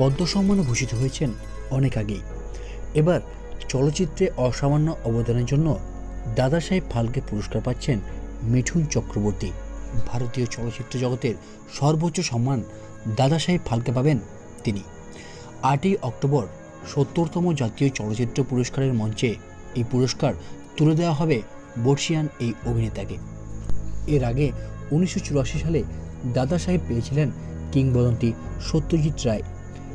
পদ্ম সম্মানে ভূষিত হয়েছেন অনেক আগেই। এবার চলচ্চিত্রে অসামান্য অবদানের জন্য দাদা সাহেব ফালকে পুরস্কার পাচ্ছেন মিঠুন চক্রবর্তী। ভারতীয় চলচ্চিত্র জগতের সর্বোচ্চ সম্মান দাদা সাহেব ফালকে পাবেন তিনি। আটই অক্টোবর সত্তরতম জাতীয় চলচ্চিত্র পুরস্কারের মঞ্চে এই পুরস্কার তুলে দেওয়া হবে বর্ষিয়ান এই অভিনেতাকে। এর আগে উনিশশো চুরাশি সালে দাদা সাহেব পেয়েছিলেন কিংবদন্তি সত্যজিৎ রায়।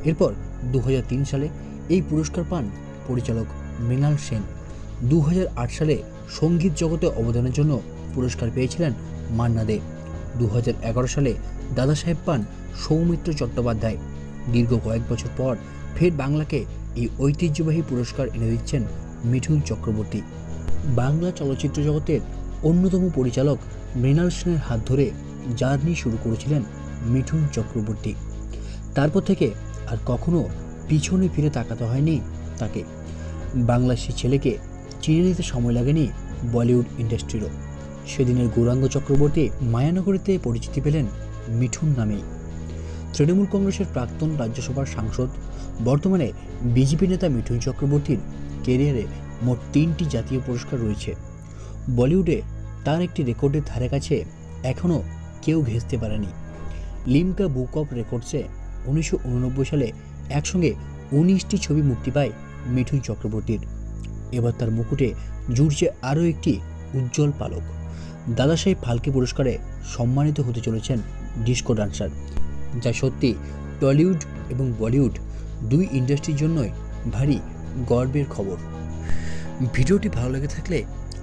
এরপর দু হাজার তিন সালে এই পুরস্কার পান পরিচালক মৃণাল সেন। দু হাজার আট সালে সংগীত জগতে অবদানের জন্য পুরস্কার পেয়েছিলেন মান্না দে। দু হাজার এগারো সালে দাদা সাহেব পান সৌমিত্র চট্টোপাধ্যায়। দীর্ঘ কয়েক বছর পর ফের বাংলাকে এই ঐতিহ্যবাহী পুরস্কার এনে দিচ্ছেন মিঠুন চক্রবর্তী। বাংলা চলচ্চিত্র জগতের অন্যতম পরিচালক মৃণাল সেনের হাত ধরে জার্নি শুরু করেছিলেন মিঠুন চক্রবর্তী। তারপর থেকে আর কখনো পিছনে ফিরে তাকাতে হয়নি তাকে। বাংলার সে ছেলেকে চিনে নিতে সময় লাগেনি বলিউড ইন্ডাস্ট্রিরও। সেদিনের গৌরাঙ্গ চক্রবর্তী মায়ানগরীতে পরিচিতি পেলেন মিঠুন নামেই। তৃণমূল কংগ্রেসের প্রাক্তন রাজ্যসভার সাংসদ, বর্তমানে বিজেপি নেতা মিঠুন চক্রবর্তীর কেরিয়ারে মোট তিনটি জাতীয় পুরস্কার রয়েছে। বলিউডে তার একটি রেকর্ডের ধারে কাছে এখনও কেউ ঘেঁচতে পারেনি। লিমকা বুক অফ রেকর্ডসে উনিশশো উননব্বই সালে একসঙ্গে উনিশটি ছবি মুক্তি পায় মিঠুন চক্রবর্তীর। এবার তার মুকুটে জুড়ছে আরও একটি উজ্জ্বল পালক। দাদাসাহেব ফালকে পুরস্কারে সম্মানিত হতে চলেছেন ডিস্কো ডান্সার, যা সত্যি টলিউড এবং বলিউড দুই ইন্ডাস্ট্রির জন্যই ভারী গর্বের খবর। ভিডিওটি ভালো লেগে থাকলে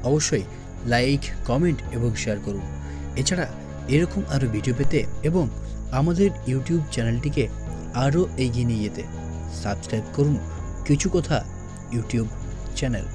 অবশ্যই লাইক, কমেন্ট এবং শেয়ার করুন। এছাড়া এরকম আরও ভিডিও পেতে এবং আমাদের ইউটিউব চ্যানেলটিকে আরও এগিয়ে নিয়ে যেতে সাবস্ক্রাইব করুন কিছু কথা ইউটিউব চ্যানেল।